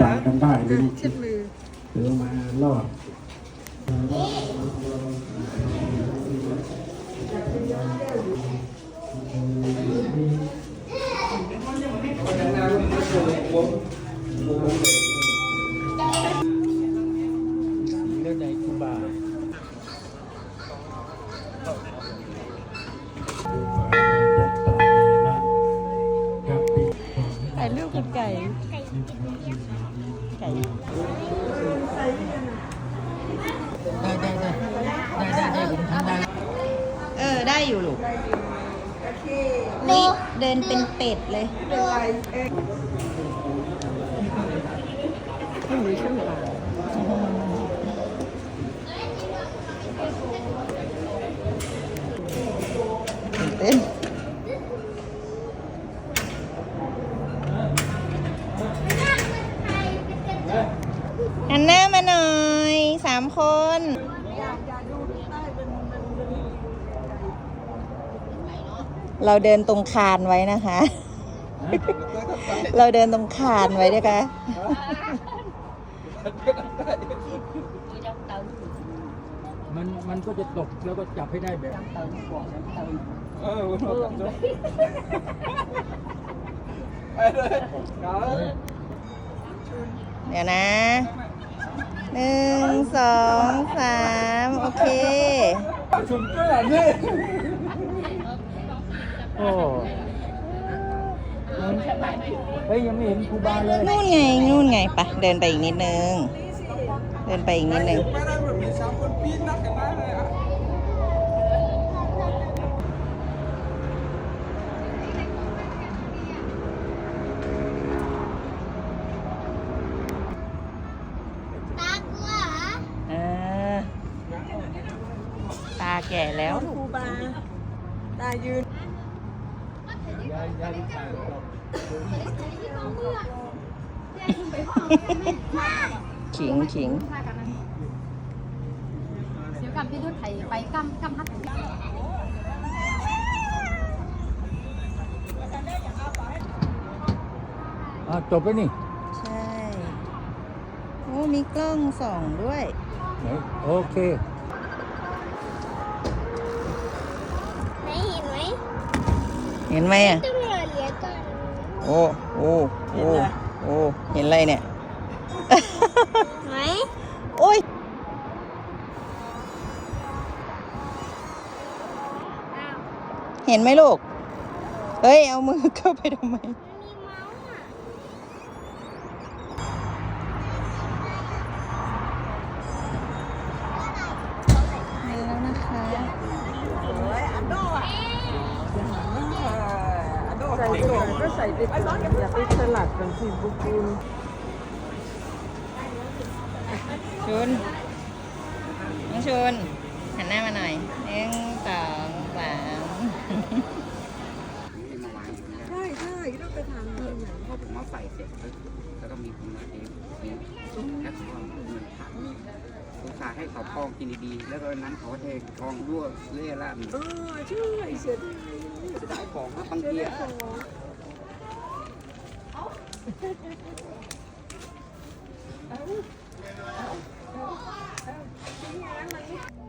ตามกันได้เลยนี่ถือมารอดเไก่ได้ได้ได้ได้ได้ได้ผมทำได้เออ ได้อยู่ลูกนี่เดินเป็นเป็ดเลยตื่นเต้นหันหน้ามาหน่อยสามคน เราเดินตรงคานไว้นะคะ เราเดินตรงคานไว้ด้วยค่ะมันมันก็จะตกแล้วก็จับให้ได้แบบเดี๋ยวนะ หนึ่งสองสามโอเค โอ้เฮ้ยยังไม่เห็นคูบาเลยนู่นไงนู่นไงไปะเดินไปอีกนิดนึง เดินไปอีกนิดนึงเออตา แก่แล้ว ครูบาตายืน ขิงขิงเดี๋ยวกำพี่ดุดไถไปกำกำฮัดอะจบไปนี่ใช่ โอ้มีกล้องส่องด้วย ไหนโอเค ห็นไหมอะต้องรอเลี้ยงก่อนโอ้โอ้โอ้โอ้เห็นอะไรเนี่ยไหมโอ้ยอ้าวเห็นไหมลูก เฮ้ย เอามือเข้าไปทำไม ก็ใส่ไปก่อนอย่าไปสลัดกันสิบุกุลชุนน้องชุนหันหน้ามาหน่อยหนึ่งสองสามใช่ใช่ต้องไปทานที่ไหนพอผมมาใส่เสร็จปุ๊บแล้วก็มีคนมาเองมีแค่ทองเงินพัน สงสารให้เขาคลองกินดีๆ แล้วตอนนั้นเขาก็เทคลองรั่วเละล่ามเออช่เสียดายเสียดายของครับบางเสียทีดายอะของเอาเอาเอาเอาเอาเอาเอา